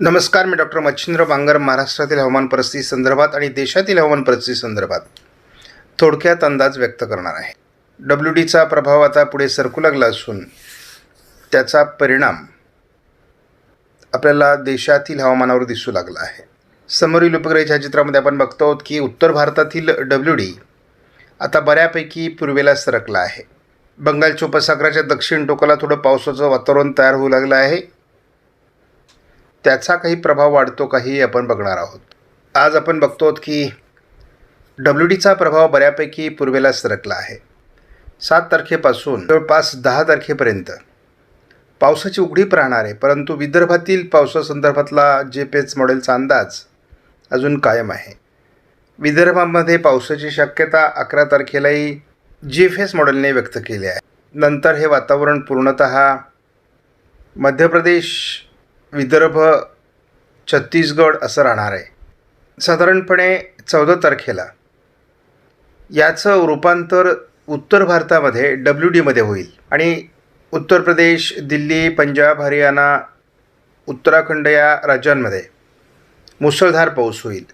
नमस्कार मी डॉक्टर मच्छिंद्र बांगर महाराष्ट्रातील हवामान परिस्थिती संदर्भात आणि देशातील हवामान परिस्थिती संदर्भात थोडक्यात अंदाज व्यक्त करणार आहे. डब्ल्यू डीचा प्रभाव आता पुढे सरकू लागला असून त्याचा परिणाम आपल्याला देशातील हवामानावर दिसू लागला आहे. समोरील उपग्रह छायाचित्रामध्ये आपण बघतो आहोत की उत्तर भारतातील डब्ल्यू डी आता बऱ्यापैकी पूर्वेला सरकला आहे. बंगालच्या उपसागराच्या दक्षिण टोकाला थोडं पावसाचं वातावरण तयार होऊ लागलं आहे. त्याचा काही प्रभाव वाढतो काही आपण बघणार आहोत. आज आपण बघतो आहोत की डब्ल्यू डीचा प्रभाव बऱ्यापैकी पूर्वेला सरकला आहे. सात तारखेपासून जवळपास दहा तारखेपर्यंत पावसाची उघडीप राहणार आहे परंतु विदर्भातील पावसासंदर्भातला जे पेच मॉडेलचा अंदाज अजून कायम आहे. विदर्भामध्ये पावसाची शक्यता अकरा तारखेलाही जी एफ एस मॉडेलने व्यक्त केली आहे. नंतर हे वातावरण पूर्णत मध्य प्रदेश विदर्भ छत्तीसगड असं राहणार आहे. साधारणपणे चौदा तारखेला. याचं रूपांतर उत्तर भारतामध्ये डब्ल्यू डीमध्ये होईल. आणि उत्तर प्रदेश दिल्ली पंजाब हरियाणा उत्तराखंड या राज्यांमध्ये मुसळधार पाऊस होईल.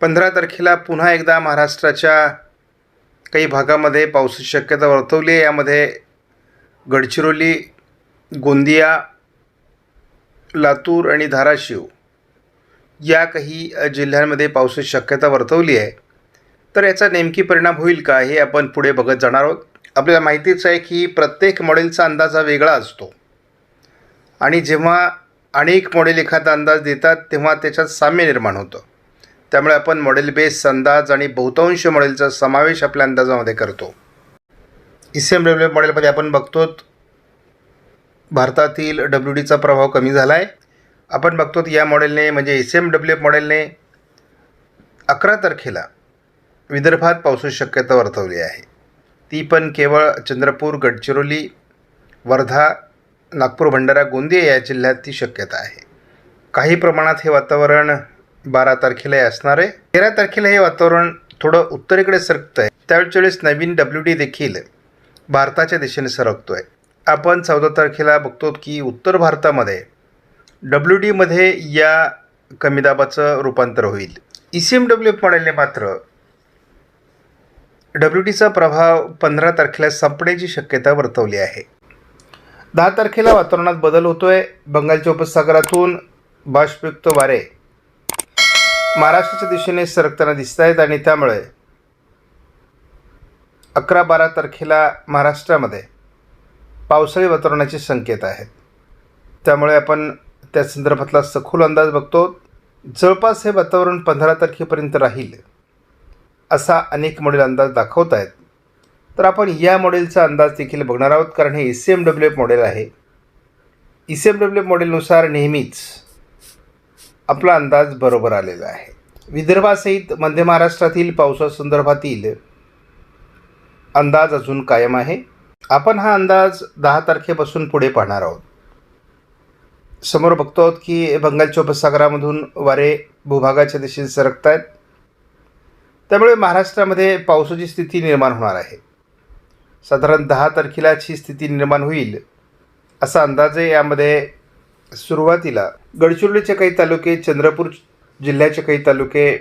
पंधरा तारखेला पुन्हा एकदा महाराष्ट्राच्या काही भागामध्ये पावसाची शक्यता वर्तवली आहे. यामध्ये गडचिरोली गोंदिया लातूर आणि धाराशिव या काही जिल्ह्यांमध्ये पावसाची शक्यता वर्तवली आहे. तर याचा नेमकी परिणाम होईल का हे आपण पुढे बघत जाणार आहोत. आपल्याला माहितीच आहे की प्रत्येक मॉडेलचा अंदाज हा वेगळा असतो. आणि जेव्हा अनेक मॉडेल एखादा अंदाज देतात तेव्हा त्याच्यात साम्य निर्माण होतं. त्यामुळे आपण मॉडेल बेस अंदाज आणि बहुतांश मॉडेलचा समावेश आपल्या अंदाजामध्ये करतो. ई सी एम डब्ल्यू मॉडेलमध्ये आपण बघतो भारतातील डब्ल्यू डीचा प्रभाव कमी झाला आहे आपण बघतो या मॉडेलने म्हणजे एस एम डब्ल्यू एफ मॉडेलने अकरा तारखेला विदर्भात पावसाची शक्यता वर्तवली आहे. ती पण केवळ चंद्रपूर गडचिरोली वर्धा नागपूर भंडारा गोंदिया या जिल्ह्यात ती शक्यता आहे. काही प्रमाणात हे वातावरण बारा तारखेलाही असणार आहे. तेरा तारखेला हे वातावरण थोडं उत्तरेकडे सरकतं आहे त्यावेळच्या वेळेस नवीन डब्ल्यू डी देखील भारताच्या दिशेने सरकतो आहे आपण चौदा तारखेला बघतो की उत्तर भारतामध्ये डब्ल्यू डीमध्ये या कमी दाबाचं रूपांतर होईल. E C M W F मॉडेलने मात्र डब्ल्यू डीचा प्रभाव पंधरा तारखेला संपण्याची शक्यता वर्तवली आहे. दहा तारखेला वातावरणात बदल होतो आहे बंगालच्या उपसागरातून बाष्पयुक्त वारे महाराष्ट्राच्या दिशेने सरकताना दिसत आहेत आणि त्यामुळे अकरा बारा तारखेला महाराष्ट्रामध्ये पावसाळी वातावरणाचे संकेत आहेत. त्यामुळे आपण त्या संदर्भातला सखोल अंदाज बघतो. जवळपास हे वातावरण पंधरा तारखेपर्यंत राहील असा अनेक मॉडेल अंदाज दाखवत आहेत. तर आपण या मॉडेलचा अंदाज देखील बघणार आहोत कारण हे E C M W F model आहे. E C M W F मॉडेलनुसार नेहमीच आपला अंदाज बरोबर आलेला आहे. विदर्भासहित मध्य महाराष्ट्रातील पावसासंदर्भातील अंदाज अजून कायम आहे. आपण हा अंदाज दहा तारखेपासून पुढे पाहणार आहोत. समोर बघतो आहोत की बंगालच्या उपसागरामधून वारे भूभागाच्या दिशेने सरकत आहेत त्यामुळे महाराष्ट्रामध्ये पावसाची स्थिती निर्माण होणार आहे. साधारण दहा तारखेलाच ही स्थिती निर्माण होईल असा अंदाज आहे यामध्ये सुरुवातीला गडचिरोलीचे काही तालुके चंद्रपूर जिल्ह्याचे काही तालुके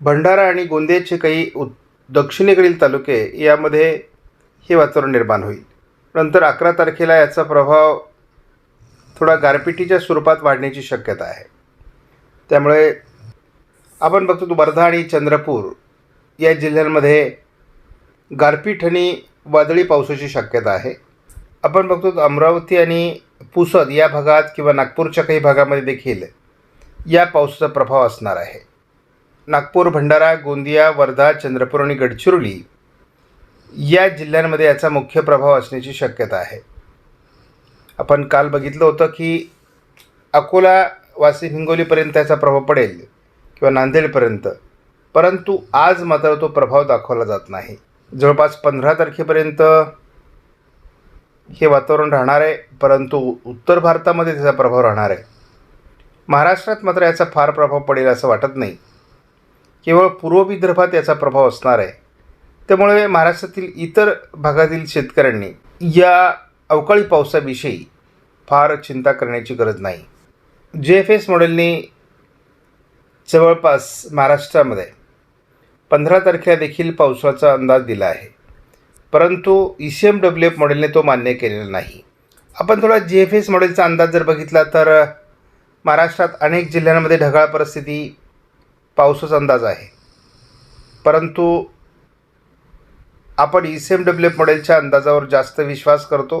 भंडारा आणि गोंदियाचे काही उत दक्षिणेकडील तालुके यामध्ये हे वातावरण निर्माण होईल. नंतर अकरा तारखेला याचा प्रभाव थोडा गारपिटीच्या स्वरूपात वाढण्याची शक्यता आहे. त्यामुळे आपण बघतो तो वर्धा आणि चंद्रपूर या जिल्ह्यांमध्ये गारपीट आणि वादळी पावसाची शक्यता आहे. आपण बघतो अमरावती आणि पुसद या भागात किंवा नागपूरच्या काही भागामध्ये देखील या पावसाचा प्रभाव असणार आहे. नागपूर भंडारा गोंदिया वर्धा चंद्रपूर आणि गडचिरोली या जिल्ह्यांमध्ये याचा मुख्य प्रभाव असण्याची शक्यता आहे. आपण काल बघितलं होतं की अकोला वाशिम हिंगोलीपर्यंत याचा प्रभाव पडेल किंवा नांदेडपर्यंत. परंतु आज मात्र तो प्रभाव दाखवला जात नाही. जवळपास पंधरा तारखेपर्यंत हे वातावरण राहणार आहे परंतु उत्तर भारतामध्ये त्याचा प्रभाव राहणार आहे. महाराष्ट्रात मात्र याचा फार प्रभाव पडेल असं वाटत नाही. केवळ पूर्व विदर्भात याचा प्रभाव असणार आहे. त्यामुळे महाराष्ट्रातील इतर भागातील शेतकऱ्यांनी या अवकाळी पावसाविषयी फार चिंता करण्याची गरज नाही. जे एफ एस मॉडेलने जवळपास महाराष्ट्रामध्ये पंधरा तारखेला देखील पावसाचा अंदाज दिला आहे. परंतु E C M W F मॉडेलने तो मान्य केलेला नाही. आपण थोडा जी एफ एस मॉडेलचा अंदाज जर बघितला तर महाराष्ट्रात अनेक जिल्ह्यांमध्ये ढगाळ परिस्थिती पावसाचा अंदाज आहे. परंतु आपण E C M W F मॉडेलच्या अंदाजावर जास्त विश्वास करतो.